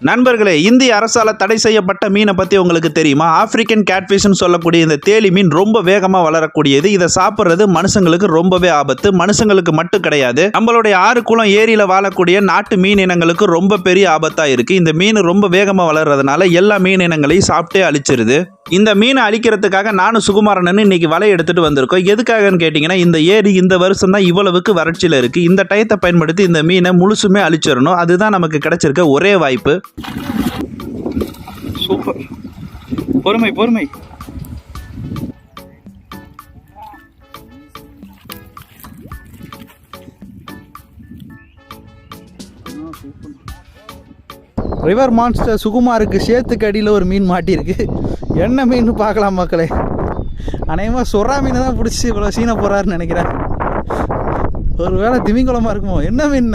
நண்பர்களே இந்திய அரசால தடை செய்யப்பட்ட மீனை பத்தி உங்களுக்கு தெரியுமா? ஆப்பிரிக்கன் கேட்ஃபிஷ்னு சொல்லக்கூடிய இந்த தேலி மீன் ரொம்ப வேகமா வளரக்கூடியது. இதை சாப்பிட்றது மனுஷங்களுக்கு ரொம்பவே ஆபத்து. மனுஷங்களுக்கு மட்டும் கிடையாது. நம்மளுடைய ஆறு குளம் ஏரியில வாழக்கூடிய நாட்டு மீன் இனங்களுக்கு ரொம்ப பெரிய ஆபத்தா இருக்கு. இந்த மீன் ரொம்ப வேகமா வளர்றதுனால எல்லா மீன் இனங்களையும் சாப்பிட்டே அழிச்சிருது. இந்த மீனை அழிக்கிறதுக்காக நானும் சுகுமாரனன் இன்னைக்கு வலை எடுத்துட்டு வந்திருக்கோம். எதுக்காகன்னு கேட்டிங்கன்னா இந்த ஏரி இந்த வருஷம் தான் இவ்வளவுக்கு வறட்சியில் இருக்கு. இந்த டயத்தை பயன்படுத்தி இந்த மீனை முழுசுமே அழிச்சிடணும். அதுதான் நமக்கு கிடைச்சிருக்க ஒரே வாய்ப்பு. சூப்பர். பொறுமை பொறுமை. ரிவர் மான்ஸ்டர் சுகுமாருக்கு சேத்துக்கு அடியில் ஒரு மீன் மாட்டியிருக்கு. என்ன மீன் பார்க்கலாம் மக்களே. அநேகமாக சுறா மீனை தான் பிடிச்சி இவ்வளோ சீன போகிறாருன்னு நினைக்கிறேன். ஒரு வேளை திமிங்குளமாக இருக்குமோ? என்ன மீன்